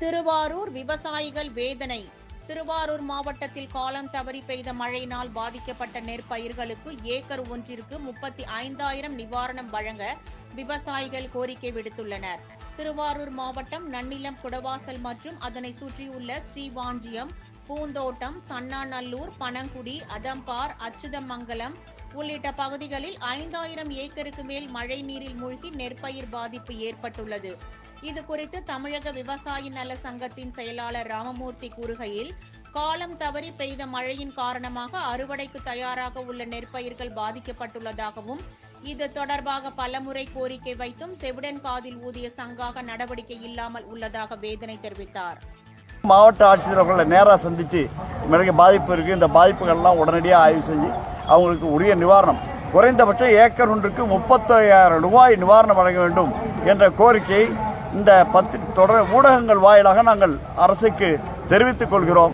திருவாரூர் விவசாயிகள் வேதனை. திருவாரூர் மாவட்டத்தில் காலம் தவறி பெய்த மழையினால் பாதிக்கப்பட்ட நெற்பயிர்களுக்கு ஏக்கர் ஒன்றிற்கு முப்பத்தி ஐந்தாயிரம் நிவாரணம் வழங்க விவசாயிகள் கோரிக்கை விடுத்துள்ளனர். திருவாரூர் மாவட்டம் நன்னிலம் குடவாசல் மற்றும் அதனை சுற்றியுள்ள ஸ்ரீவாஞ்சியம் பூந்தோட்டம் சன்னாநல்லூர் பனங்குடி அதம்பார் அச்சுதமங்கலம் உள்ளிட்ட பகுதிகளில் ஐந்தாயிரம் ஏக்கருக்கு மேல் மழை நீரில் மூழ்கி நெற்பயிர் பாதிப்பு ஏற்பட்டுள்ளது. இது குறித்து தமிழக விவசாய நல சங்கத்தின் செயலாளர் ராமமூர்த்தி கூறுகையில் காலம் தவறி பெய்த மழையின் காரணமாக அறுவடைக்கு தயாராக உள்ள நெற்பயிர்கள் பாதிக்கப்பட்டுள்ளதாகவும் இது தொடர்பாக பலமுறை கோரிக்கை வைத்தும் செவிடன் காதில் ஊதிய சங்காக நடவடிக்கை இல்லாமல் உள்ளதாக வேதனை தெரிவித்தார். மாவட்ட ஆட்சித்தலைவர்களை நேராக சந்தித்து மிளகு பாதிப்பு இருக்குது இந்த பாதிப்புகள்லாம் உடனடியாக ஆய்வு செஞ்சு அவங்களுக்கு உரிய நிவாரணம். குறைந்தபட்சம் ஏக்கர் ஒன்றுக்கு முப்பத்தையாயிரம் ரூபாய் நிவாரணம் வழங்க வேண்டும் என்ற கோரிக்கையை இந்த பத்து தொடர் ஊடகங்கள் வாயிலாக நாங்கள் அரசுக்கு தெரிவித்துக் கொள்கிறோம்.